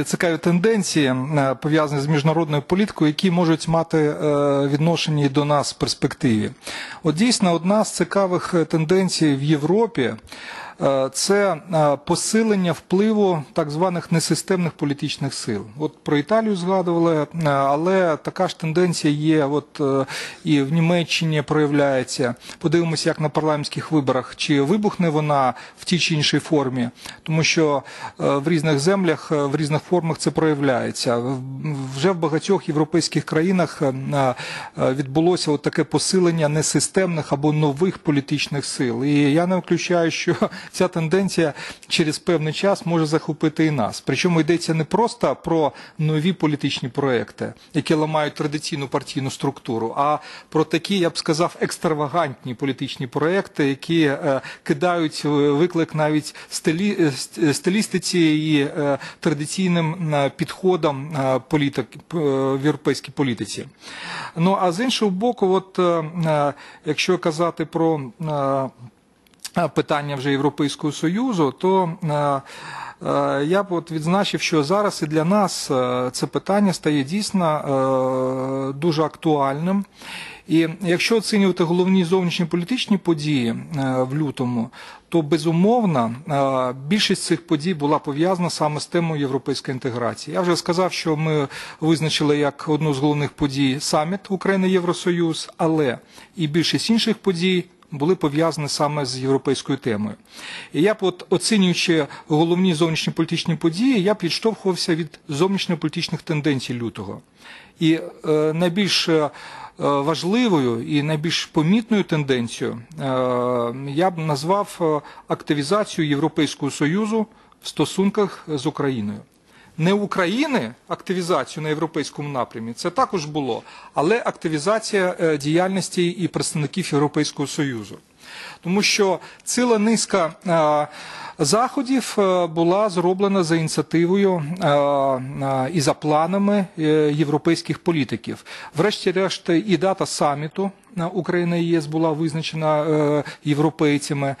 Цікаві тенденції е, пов'язані з міжнародною політикою, які можуть мати е, відношення і до нас в перспективі. От дійсно одна з цікавих е, тенденцій в Європі. Е, Це е, посилення впливу так званих несистемних політичних сил. От про Італію згадували, е, але така ж тенденція є. От і в Німеччині проявляється. Подивимося, як на парламентських виборах, чи вибухне вона в тій чи іншій формі, тому що в різних землях, в різних формах це проявляється. Вже в багатьох європейських країнах відбулося от таке посилення несистемних або нових політичних сил. І я не виключаю, що ця тенденція через певний час може захопити і нас. Причому йдеться не просто про нові політичні проекти, які ламають традиційну партійну структуру, а про такі, я б сказав, екстравагантні політичні проекти, які е, кидають е, виклик навіть стилі, е, стилістиці і е, традиційним е, підходам е, політик, е, в європейській політиці. Ну а з іншого боку, от е, е, якщо казати про е, е, питання вже Європейського Союзу, то е, е, я б от відзначив, що зараз і для нас е, це питання стає дійсно дуже актуальним. І якщо оцінювати головні зовнішньополітичні події е, в лютому, то безумовно більшість цих подій була пов'язана саме з темою європейської інтеграції. Я вже сказав, що ми визначили як одну з головних подій саміт України Євросоюз, але і більшість інших подій були пов'язані саме з європейською темою. І я от, оцінюючи головні зовнішньополітичні події, я б відштовхувався від зовнішньополітичних тенденцій лютого. І е, найбільш е, важливою і найбільш помітною тенденцією е, я б назвав е, активізацію Європейського Союзу в стосунках з Україною. Не України активізацію на європейському напрямі, це також було, але активізація е, діяльності і представників Європейського Союзу. Тому що ціла низка е, заходів е, була зроблена за ініціативою е, і за планами європейських політиків. Врешті-решт, і дата саміту Україна і ЄС була визначена європейцями,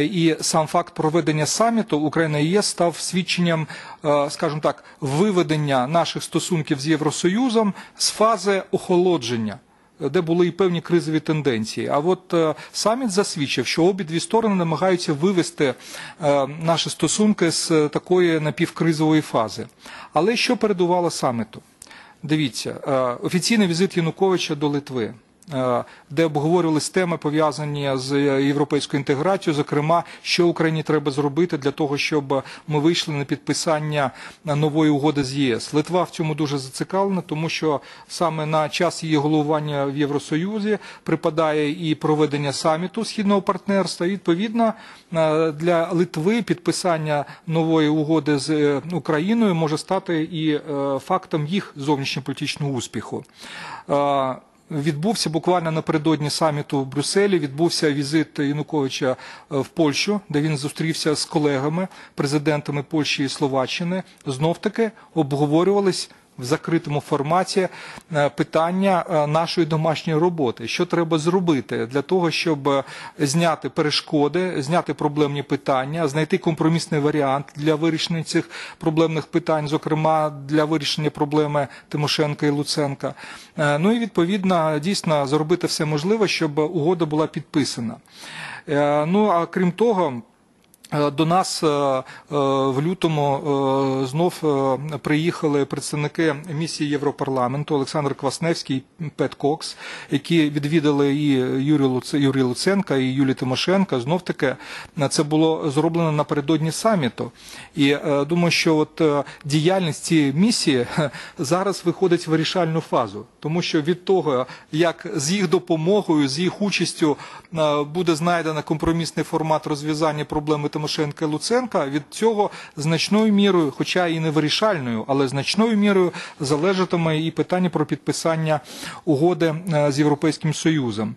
і сам факт проведення саміту Україна і ЄС став свідченням, скажімо так, виведення наших стосунків з Євросоюзом з фази охолодження де були і певні кризові тенденції. А от е, саміт засвідчив, що обидві сторони намагаються вивести е, наші стосунки з е, такої напівкризової фази. Але що передувало саміту? Дивіться, офіційний візит Януковича до Литви. Е, Де обговорювалися теми пов'язані з е, європейською інтеграцією, зокрема, що Україні треба зробити для того, щоб ми вийшли на підписання нової угоди з ЄС. Литва в цьому дуже зацікавлена, тому що саме на час її головування в Євросоюзі припадає і проведення саміту східного партнерства. Відповідно, е, для Литви підписання нової угоди з Україною може стати і фактом їх зовнішньополітичного успіху. Відбувся буквально напередодні саміту в Брюсселі. Відбувся візит Януковича е, в Польщу, де він зустрівся з колегами, президентами Польщі і Словаччини. Знов таки обговорювались в закритому форматі е, питання е, нашої домашньої роботи. Що треба зробити для того, щоб е, зняти перешкоди, зняти проблемні питання, знайти компромісний варіант для вирішення цих проблемних питань, зокрема для вирішення проблеми Тимошенка і Луценка. Ну і відповідно дійсно зробити все можливе, щоб угода була підписана. Ну а крім того. Е, До нас е, е, в лютому знов приїхали представники місії Європарламенту Олександр Квасневський і Пет Кокс, які відвідали і Юрій Луценка, і Юлію Тимошенка. Знов таки це було зроблено напередодні саміту. І думаю, що от діяльність цієї місії зараз виходить в вирішальну фазу, тому що від того, як з їх допомогою, з їх участю буде знайдено компромісний формат розв'язання проблеми Тимошенка Луценка, від цього значною мірою, хоча і не вирішальною, але значною мірою залежатиме і питання про підписання угоди е, з Європейським Союзом.